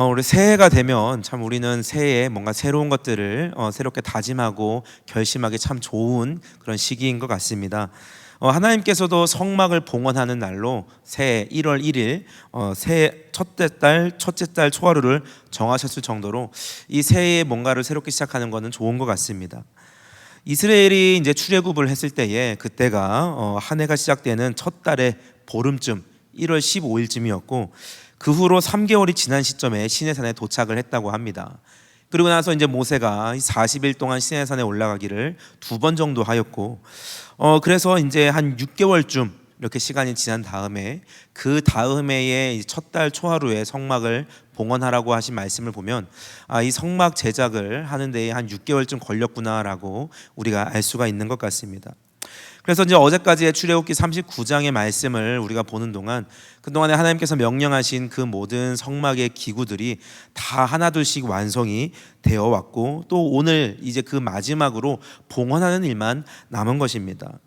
어, 우리 새해가 되면 참 우리는 새해에 뭔가 새로운 것들을 어, 새롭게 다짐하고 결심하기 참 좋은 그런 시기인 것 같습니다. 어, 하나님께서도 성막을 봉헌하는 날로 새해 1월 1일 어, 새해 첫째 달 첫째 달 초하루를 정하셨을 정도로 이 새해에 뭔가를 새롭게 시작하는 것은 좋은 것 같습니다. 이스라엘이 이제 출애굽을 했을 때에 그때가 어, 한 해가 시작되는 첫 달의 보름쯤 1월 15일쯤이었고 그 후로 3개월이 지난 시점에 시내산에 도착을 했다고 합니다. 그리고 나서 이제 모세가 40일 동안 시내산에 올라가기를 두 번 정도 하였고 어 그래서 이제 한 6개월쯤 이렇게 시간이 지난 다음에 그 다음 해의 첫 달 초하루에 성막을 봉헌하라고 하신 말씀을 보면 아 이 성막 제작을 하는 데에 한 6개월쯤 걸렸구나라고 우리가 알 수가 있는 것 같습니다. 그래서 이제 어제까지의 출애굽기 39장의 말씀을 우리가 보는 동안 그동안에 하나님께서 명령하신 그 모든 성막의 기구들이 다 하나둘씩 완성이 되어 왔고 또 오늘 이제 그 마지막으로 봉헌하는 일만 남은 것입니다.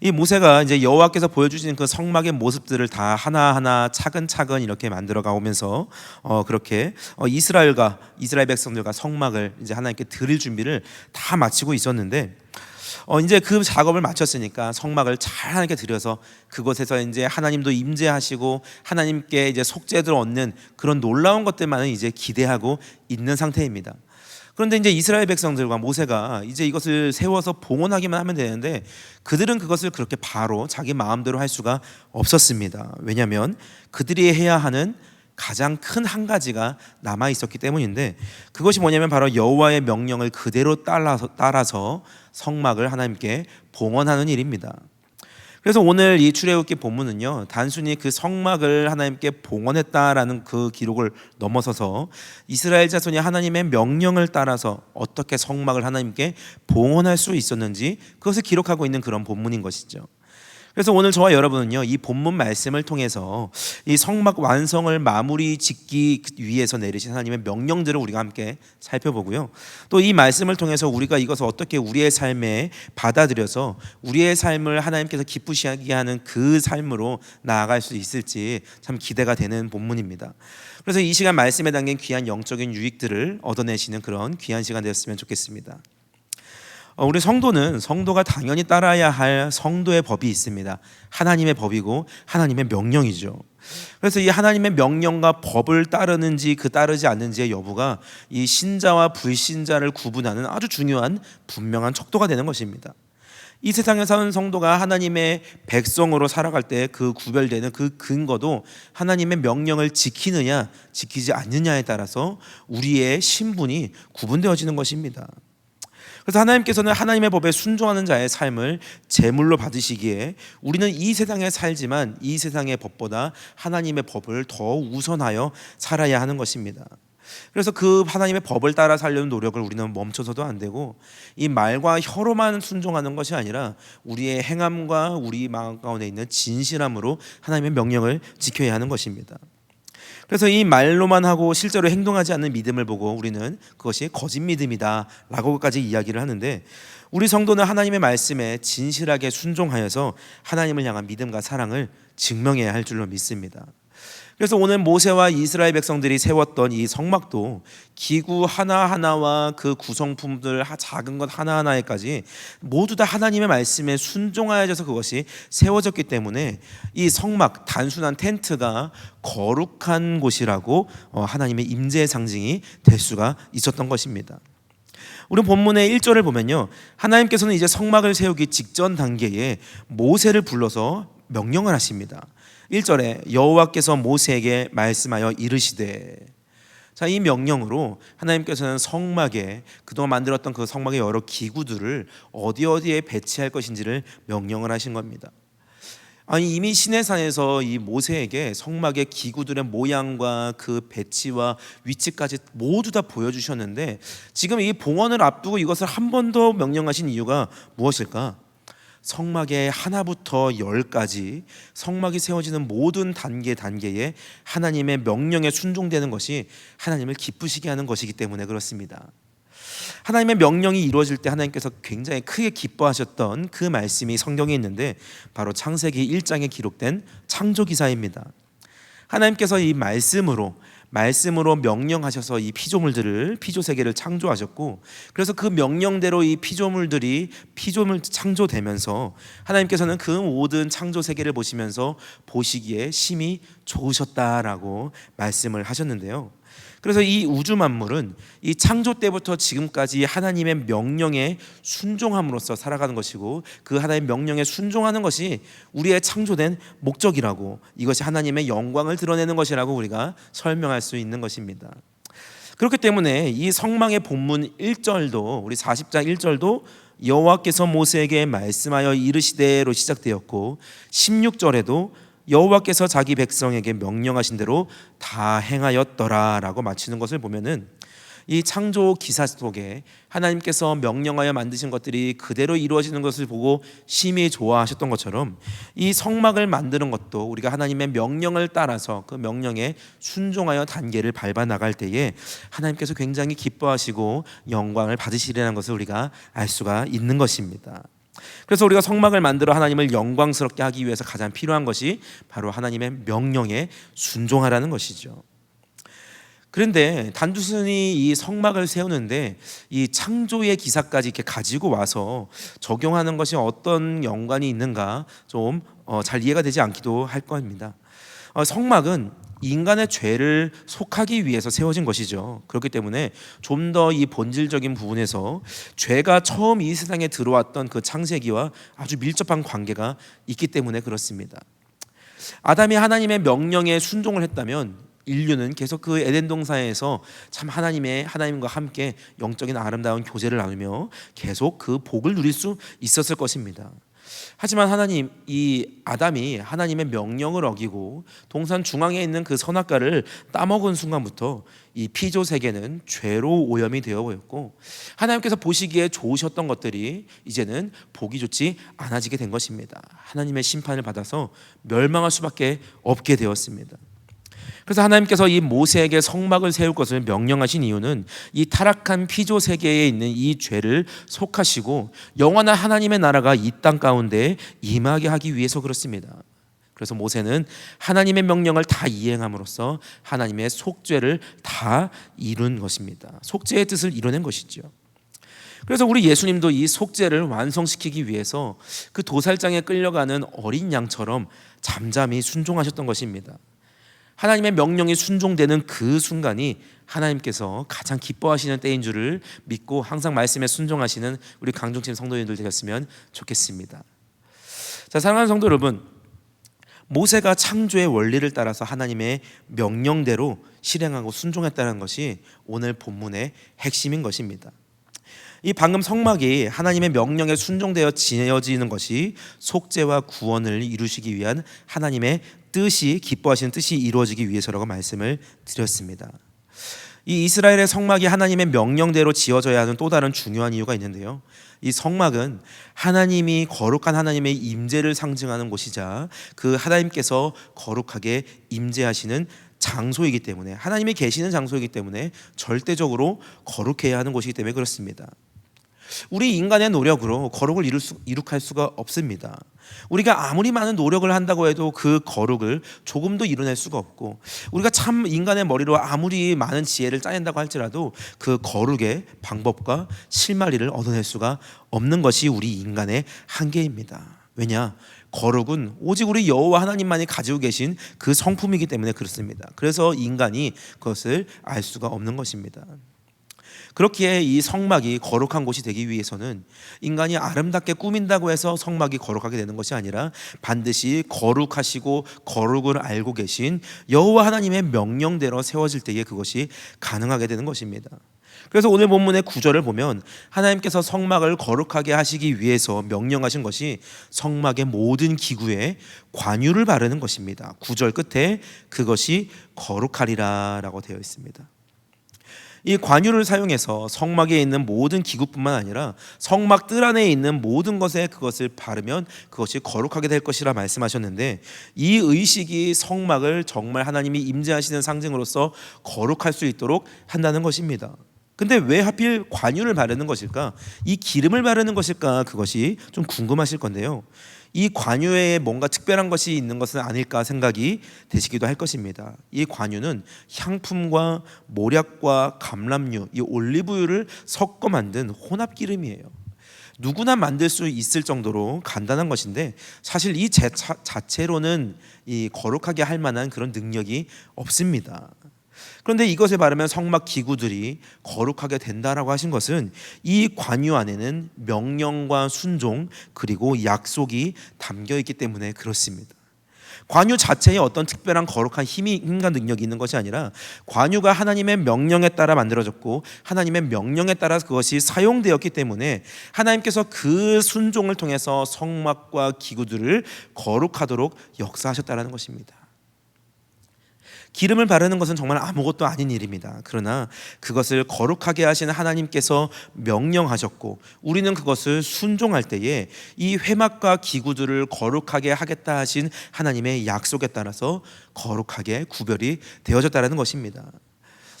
이 모세가 이제 여호와께서 보여주신 그 성막의 모습들을 다 하나하나 차근차근 이렇게 만들어 가오면서 어 그렇게 어 이스라엘과 이스라엘 백성들과 성막을 이제 하나님께 드릴 준비를 다 마치고 있었는데 어 이제 그 작업을 마쳤으니까 성막을 잘 하나님께 드려서 그곳에서 이제 하나님도 임재하시고 하나님께 이제 속죄를 얻는 그런 놀라운 것들만은 이제 기대하고 있는 상태입니다. 그런데 이제 이스라엘 백성들과 모세가 이제 이것을 세워서 봉헌하기만 하면 되는데 그들은 그것을 그렇게 바로 자기 마음대로 할 수가 없었습니다. 왜냐하면 그들이 해야 하는 가장 큰 한 가지가 남아 있었기 때문인데 그것이 뭐냐면 바로 여호와의 명령을 그대로 따라서 따라서 성막을 하나님께 봉헌하는 일입니다. 그래서 오늘 이 출애굽기 본문은요 단순히 그 성막을 하나님께 봉헌했다라는 그 기록을 넘어서서 이스라엘 자손이 하나님의 명령을 따라서 어떻게 성막을 하나님께 봉헌할 수 있었는지 그것을 기록하고 있는 그런 본문인 것이죠. 그래서 오늘 저와 여러분은요 이 본문 말씀을 통해서 이 성막 완성을 마무리 짓기 위해서 내리신 하나님의 명령들을 우리가 함께 살펴보고요 또 이 말씀을 통해서 우리가 이것을 어떻게 우리의 삶에 받아들여서 우리의 삶을 하나님께서 기쁘시게 하는 그 삶으로 나아갈 수 있을지 참 기대가 되는 본문입니다. 그래서 이 시간 말씀에 담긴 귀한 영적인 유익들을 얻어내시는 그런 귀한 시간 되었으면 좋겠습니다. 어, 우리 성도는 성도가 당연히 따라야 할 성도의 법이 있습니다. 하나님의 법이고 하나님의 명령이죠. 그래서 이 하나님의 명령과 법을 따르는지 그 따르지 않는지의 여부가 이 신자와 불신자를 구분하는 아주 중요한 분명한 척도가 되는 것입니다. 이 세상에 사는 성도가 하나님의 백성으로 살아갈 때 그 구별되는 그 근거도 하나님의 명령을 지키느냐 지키지 않느냐에 따라서 우리의 신분이 구분되어지는 것입니다. 그래서 하나님께서는 하나님의 법에 순종하는 자의 삶을 제물로 받으시기에 우리는 이 세상에 살지만 이 세상의 법보다 하나님의 법을 더 우선하여 살아야 하는 것입니다. 그래서 그 하나님의 법을 따라 살려는 노력을 우리는 멈춰서도 안 되고 이 말과 혀로만 순종하는 것이 아니라 우리의 행함과 우리 마음 가운데 있는 진실함으로 하나님의 명령을 지켜야 하는 것입니다. 그래서 이 말로만 하고 실제로 행동하지 않는 믿음을 보고 우리는 그것이 거짓 믿음이다라고까지 이야기를 하는데 우리 성도는 하나님의 말씀에 진실하게 순종하여서 하나님을 향한 믿음과 사랑을 증명해야 할 줄로 믿습니다. 그래서 오늘 모세와 이스라엘 백성들이 세웠던 이 성막도 기구 하나하나와 그 구성품들 작은 것 하나하나에까지 모두 다 하나님의 말씀에 순종하여져서 그것이 세워졌기 때문에 이 성막 단순한 텐트가 거룩한 곳이라고 어, 하나님의 임재의 상징이 될 수가 있었던 것입니다. 우리 본문의 1절을 보면요. 하나님께서는 이제 성막을 세우기 직전 단계에 모세를 불러서 명령을 하십니다. 1절에 여호와께서 모세에게 말씀하여 이르시되 자, 이 명령으로 하나님께서는 성막에 그동안 만들었던 그 성막의 여러 기구들을 어디 어디에 배치할 것인지를 명령을 하신 겁니다. 아니 이미 시내산에서 이 모세에게 성막의 기구들의 모양과 그 배치와 위치까지 모두 다 보여주셨는데 지금 이 봉헌을 앞두고 이것을 한 번 더 명령하신 이유가 무엇일까? 성막의 하나부터 열까지 성막이 세워지는 모든 단계 단계에 하나님의 명령에 순종되는 것이 하나님을 기쁘시게 하는 것이기 때문에 그렇습니다. 하나님의 명령이 이루어질 때 하나님께서 굉장히 크게 기뻐하셨던 그 말씀이 성경에 있는데 바로 창세기 1장에 기록된 창조 기사입니다. 하나님께서 이 말씀으로 말씀으로 명령하셔서 이 피조물들을 피조 세계를 창조하셨고 그래서 그 명령대로 이 피조물들이 피조물 창조되면서 하나님께서는 그 모든 창조 세계를 보시면서 보시기에 심히 좋으셨다라고 말씀을 하셨는데요. 그래서 이 우주 만물은 이 창조 때부터 지금까지 하나님의 명령에 순종함으로써 살아가는 것이고 그 하나님의 명령에 순종하는 것이 우리의 창조된 목적이라고 이것이 하나님의 영광을 드러내는 것이라고 우리가 설명할 수 있는 것입니다. 그렇기 때문에 이 성망의 본문 1절도 우리 40장 1절도 여호와께서 모세에게 말씀하여 이르시되로 시작되었고 16절에도 여호와께서 자기 백성에게 명령하신 대로 다 행하였더라라고 마치는 것을 보면은 이 창조 기사 속에 하나님께서 명령하여 만드신 것들이 그대로 이루어지는 것을 보고 심히 좋아하셨던 것처럼 이 성막을 만드는 것도 우리가 하나님의 명령을 따라서 그 명령에 순종하여 단계를 밟아 나갈 때에 하나님께서 굉장히 기뻐하시고 영광을 받으시리라는 것을 우리가 알 수가 있는 것입니다. 그래서 우리가 성막을 만들어 하나님을 영광스럽게 하기 위해서 가장 필요한 것이 바로 하나님의 명령에 순종하라는 것이죠. 그런데 단두순이 이 성막을 세우는데 이 창조의 기사까지 이렇게 가지고 와서 적용하는 것이 어떤 연관이 있는가 좀 잘 이해가 되지 않기도 할 겁니다. 어, 성막은 인간의 죄를 속하기 위해서 세워진 것이죠. 그렇기 때문에 좀 더 이 본질적인 부분에서 죄가 처음 이 세상에 들어왔던 그 창세기와 아주 밀접한 관계가 있기 때문에 그렇습니다. 아담이 하나님의 명령에 순종을 했다면 인류는 계속 그 에덴 동산에서 참 하나님의 하나님과 함께 영적인 아름다운 교제를 나누며 계속 그 복을 누릴 수 있었을 것입니다. 하지만 하나님 이 아담이 하나님의 명령을 어기고 동산 중앙에 있는 그 선악과를 따먹은 순간부터 이 피조 세계는 죄로 오염이 되어 보였고 하나님께서 보시기에 좋으셨던 것들이 이제는 보기 좋지 않아지게 된 것입니다. 하나님의 심판을 받아서 멸망할 수밖에 없게 되었습니다. 그래서 하나님께서 이 모세에게 성막을 세울 것을 명령하신 이유는 이 타락한 피조 세계에 있는 이 죄를 속하시고 영원한 하나님의 나라가 이 땅 가운데 임하게 하기 위해서 그렇습니다. 그래서 모세는 하나님의 명령을 다 이행함으로써 하나님의 속죄를 다 이룬 것입니다. 속죄의 뜻을 이뤄낸 것이죠. 그래서 우리 예수님도 이 속죄를 완성시키기 위해서 그 도살장에 끌려가는 어린 양처럼 잠잠히 순종하셨던 것입니다. 하나님의 명령이 순종되는 그 순간이 하나님께서 가장 기뻐하시는 때인 줄을 믿고 항상 말씀에 순종하시는 우리 강종팀 성도님들 되셨으면 좋겠습니다. 자, 사랑하는 성도 여러분, 모세가 창조의 원리를 따라서 하나님의 명령대로 실행하고 순종했다는 것이 오늘 본문의 핵심인 것입니다. 이 방금 성막이 하나님의 명령에 순종되어 지어지는 것이 속죄와 구원을 이루시기 위한 하나님의 뜻이 기뻐하시는 뜻이 이루어지기 위해서라고 말씀을 드렸습니다. 이 이스라엘의 성막이 하나님의 명령대로 지어져야 하는 또 다른 중요한 이유가 있는데요. 이 성막은 하나님이 거룩한 하나님의 임재를 상징하는 곳이자 그 하나님께서 거룩하게 임재하시는 장소이기 때문에 하나님이 계시는 장소이기 때문에 절대적으로 거룩해야 하는 곳이기 때문에 그렇습니다. 우리 인간의 노력으로 거룩을 이룰 수, 이룩할 수가 없습니다. 우리가 아무리 많은 노력을 한다고 해도 그 거룩을 조금도 이뤄낼 수가 없고 우리가 참 인간의 머리로 아무리 많은 지혜를 짜낸다고 할지라도 그 거룩의 방법과 실마리를 얻어낼 수가 없는 것이 우리 인간의 한계입니다. 왜냐? 거룩은 오직 우리 여호와 하나님만이 가지고 계신 그 성품이기 때문에 그렇습니다. 그래서 인간이 그것을 알 수가 없는 것입니다. 그렇기에 이 성막이 거룩한 곳이 되기 위해서는 인간이 아름답게 꾸민다고 해서 성막이 거룩하게 되는 것이 아니라 반드시 거룩하시고 거룩을 알고 계신 여호와 하나님의 명령대로 세워질 때에 그것이 가능하게 되는 것입니다. 그래서 오늘 본문의 구절을 보면 하나님께서 성막을 거룩하게 하시기 위해서 명령하신 것이 성막의 모든 기구에 관유를 바르는 것입니다. 구절 끝에 그것이 거룩하리라라고 되어 있습니다. 이 관유를 사용해서 성막에 있는 모든 기구뿐만 아니라 성막 뜰 안에 있는 모든 것에 그것을 바르면 그것이 거룩하게 될 것이라 말씀하셨는데 이 의식이 성막을 정말 하나님이 임재하시는 상징으로서 거룩할 수 있도록 한다는 것입니다. 근데 왜 하필 관유를 바르는 것일까? 이 기름을 바르는 것일까? 그것이 좀 궁금하실 건데요. 이 관유에 뭔가 특별한 것이 있는 것은 아닐까 생각이 되시기도 할 것입니다. 이 관유는 향품과 모략과 감람류, 이 올리브유를 섞어 만든 혼합 기름이에요. 누구나 만들 수 있을 정도로 간단한 것인데 사실 이 자, 자체로는 이 거룩하게 할 만한 그런 능력이 없습니다. 그런데 이것에 바르면 성막 기구들이 거룩하게 된다라고 하신 것은 이 관유 안에는 명령과 순종 그리고 약속이 담겨 있기 때문에 그렇습니다. 관유 자체에 어떤 특별한 거룩한 힘이 힘과 능력이 있는 것이 아니라 관유가 하나님의 명령에 따라 만들어졌고 하나님의 명령에 따라 그것이 사용되었기 때문에 하나님께서 그 순종을 통해서 성막과 기구들을 거룩하도록 역사하셨다라는 것입니다. 기름을 바르는 것은 정말 아무것도 아닌 일입니다. 그러나 그것을 거룩하게 하시는 하나님께서 명령하셨고 우리는 그것을 순종할 때에 이 회막과 기구들을 거룩하게 하겠다 하신 하나님의 약속에 따라서 거룩하게 구별이 되어졌다는 것입니다.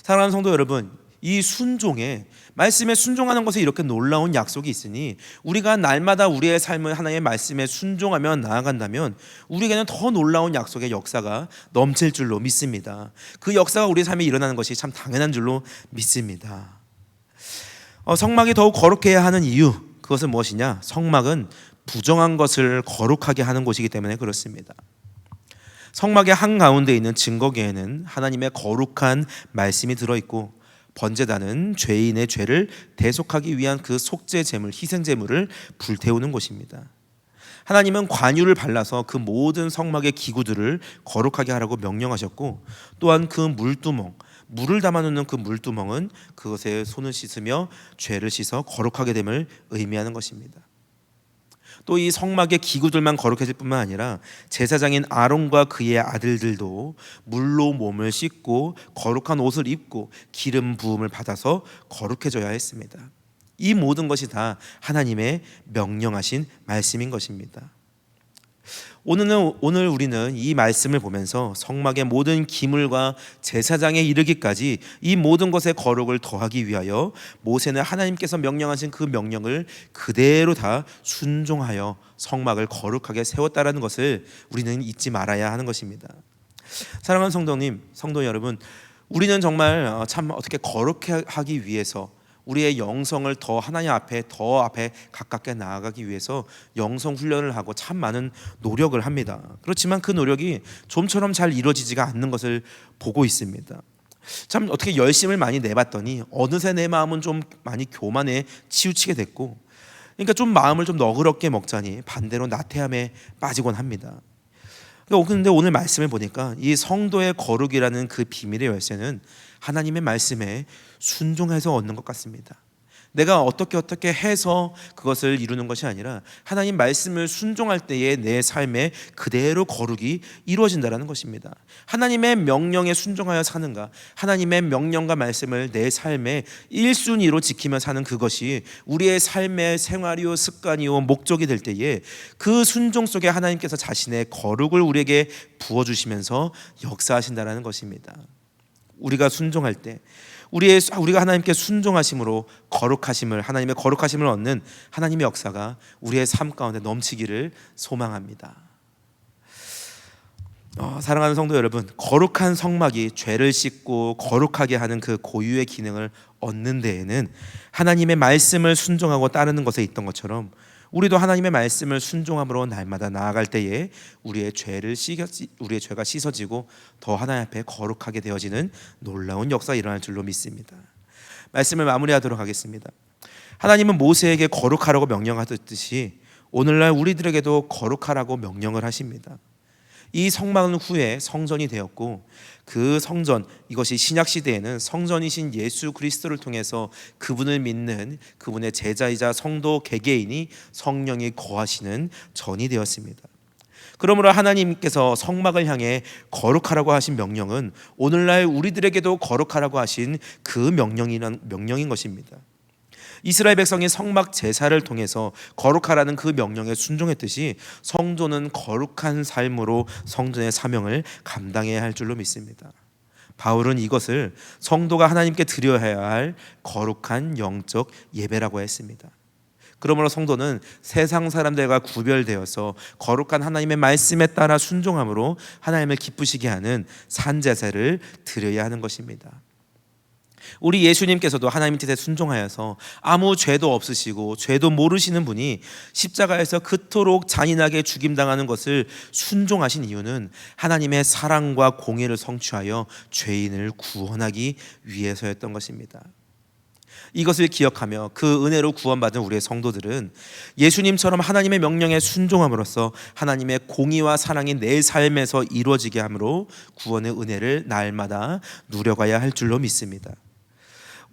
사랑하는 성도 여러분, 이 순종에 말씀에 순종하는 것에 이렇게 놀라운 약속이 있으니 우리가 날마다 우리의 삶을 하나님의 말씀에 순종하며 나아간다면 우리에게는 더 놀라운 약속의 역사가 넘칠 줄로 믿습니다. 그 역사가 우리 삶에 일어나는 것이 참 당연한 줄로 믿습니다. 어, 성막이 더욱 거룩해야 하는 이유 그것은 무엇이냐? 성막은 부정한 것을 거룩하게 하는 곳이기 때문에 그렇습니다. 성막의 한 가운데 있는 증거계에는 하나님의 거룩한 말씀이 들어 있고 번제단은 죄인의 죄를 대속하기 위한 그 속죄 제물, 희생 제물을 불태우는 곳입니다. 하나님은 관유를 발라서 그 모든 성막의 기구들을 거룩하게 하라고 명령하셨고 또한 그 물두멍 물을 담아놓는 그 물두멍은 그것에 손을 씻으며 죄를 씻어 거룩하게 됨을 의미하는 것입니다. 또 이 성막의 기구들만 거룩해질 뿐만 아니라 제사장인 아론과 그의 아들들도 물로 몸을 씻고 거룩한 옷을 입고 기름 부음을 받아서 거룩해져야 했습니다. 이 모든 것이 다 하나님의 명령하신 말씀인 것입니다. 오늘은 오늘 우리는 이 말씀을 보면서 성막의 모든 기물과 제사장에 이르기까지 이 모든 것의 거룩을 더하기 위하여 모세는 하나님께서 명령하신 그 명령을 그대로 다 순종하여 성막을 거룩하게 세웠다라는 것을 우리는 잊지 말아야 하는 것입니다. 사랑하는 성도님, 성도 여러분, 우리는 정말 어, 참 어떻게 거룩하기 해 위해서 우리의 영성을 더 하나님 앞에 더 앞에 가깝게 나아가기 위해서 영성 훈련을 하고 참 많은 노력을 합니다. 그렇지만 그 노력이 좀처럼 잘 이루어지지가 않는 것을 보고 있습니다. 참 어떻게 열심을 많이 내봤더니 어느새 내 마음은 좀 많이 교만에 치우치게 됐고 그러니까 좀 마음을 좀 너그럽게 먹자니 반대로 나태함에 빠지곤 합니다. 그런데 그러니까 오늘 말씀을 보니까 이 성도의 거룩이라는 그 비밀의 열쇠는 하나님의 말씀에 순종해서 얻는 것 같습니다. 내가 어떻게 어떻게 해서 그것을 이루는 것이 아니라 하나님 말씀을 순종할 때에 내 삶에 그대로 거룩이 이루어진다라는 것입니다. 하나님의 명령에 순종하여 사는가, 하나님의 명령과 말씀을 내 삶에 1순위로 지키며 사는 그것이 우리의 삶의 생활이요 습관이요 목적이 될 때에 그 순종 속에 하나님께서 자신의 거룩을 우리에게 부어 주시면서 역사하신다라는 것입니다. 우리가 순종할 때 우리의 우리가 하나님께 순종하심으로 거룩하심을 하나님의 거룩하심을 얻는 하나님의 역사가 우리의 삶 가운데 넘치기를 소망합니다. 어, 사랑하는 성도 여러분, 거룩한 성막이 죄를 씻고 거룩하게 하는 그 고유의 기능을 얻는 데에는 하나님의 말씀을 순종하고 따르는 것에 있던 것처럼 우리도 하나님의 말씀을 순종함으로 날마다 나아갈 때에 우리의 죄를 씻어 우리의 죄가 씻어지고 더 하나님 앞에 거룩하게 되어지는 놀라운 역사 일어날 줄로 믿습니다. 말씀을 마무리하도록 하겠습니다. 하나님은 모세에게 거룩하라고 명령하듯이 오늘날 우리들에게도 거룩하라고 명령을 하십니다. 이 성막은 후에 성전이 되었고 그 성전 이것이 신약 시대에는 성전이신 예수 그리스도를 통해서 그분을 믿는 그분의 제자이자 성도 개개인이 성령이 거하시는 전이 되었습니다. 그러므로 하나님께서 성막을 향해 거룩하라고 하신 명령은 오늘날 우리들에게도 거룩하라고 하신 그 명령이란 명령인 것입니다. 이스라엘 백성이 성막 제사를 통해서 거룩하라는 그 명령에 순종했듯이 성도는 거룩한 삶으로 성전의 사명을 감당해야 할 줄로 믿습니다. 바울은 이것을 성도가 하나님께 드려야 할 거룩한 영적 예배라고 했습니다. 그러므로 성도는 세상 사람들과 구별되어서 거룩한 하나님의 말씀에 따라 순종함으로 하나님을 기쁘시게 하는 산제사를 드려야 하는 것입니다. 우리 예수님께서도 하나님 뜻에 순종하여서 아무 죄도 없으시고 죄도 모르시는 분이 십자가에서 그토록 잔인하게 죽임당하는 것을 순종하신 이유는 하나님의 사랑과 공의를 성취하여 죄인을 구원하기 위해서였던 것입니다. 이것을 기억하며 그 은혜로 구원받은 우리의 성도들은 예수님처럼 하나님의 명령에 순종함으로써 하나님의 공의와 사랑이 내 삶에서 이루어지게 함으로 구원의 은혜를 날마다 누려가야 할 줄로 믿습니다.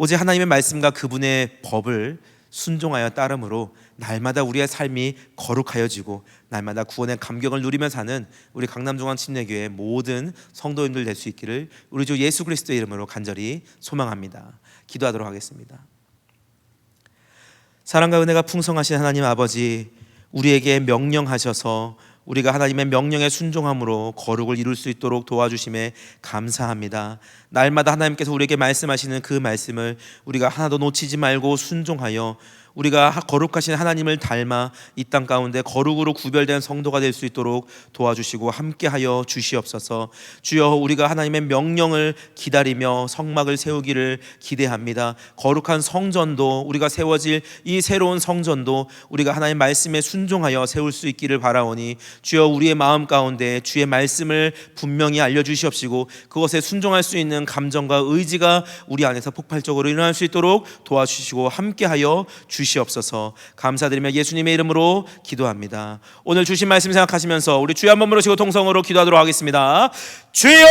오직 하나님의 말씀과 그분의 법을 순종하여 따름으로 날마다 우리의 삶이 거룩하여지고 날마다 구원의 감격을 누리며 사는 우리 강남중앙 침례교회 모든 성도님들 될 수 있기를 우리 주 예수 그리스도의 이름으로 간절히 소망합니다. 기도하도록 하겠습니다. 사랑과 은혜가 풍성하신 하나님 아버지 우리에게 명령하셔서 우리가 하나님의 명령에 순종함으로 거룩을 이룰 수 있도록 도와주심에 감사합니다. 날마다 하나님께서 우리에게 말씀하시는 그 말씀을 우리가 하나도 놓치지 말고 순종하여 우리가 거룩하신 하나님을 닮아 이 땅 가운데 거룩으로 구별된 성도가 될 수 있도록 도와주시고 함께하여 주시옵소서. 주여 우리가 하나님의 명령을 기다리며 성막을 세우기를 기대합니다. 거룩한 성전도 우리가 세워질 이 새로운 성전도 우리가 하나님 말씀에 순종하여 세울 수 있기를 바라오니 주여 우리의 마음 가운데 주의 말씀을 분명히 알려 주시옵시고 그것에 순종할 수 있는 감정과 의지가 우리 안에서 폭발적으로 일어날 수 있도록 도와주시고 함께하여 주시옵소서. 감사드리며 예수님의 이름으로 기도합니다. 오늘 주신 말씀 생각하시면서 우리 주여 한번 부르시고 통성으로 기도하도록 하겠습니다. 주여!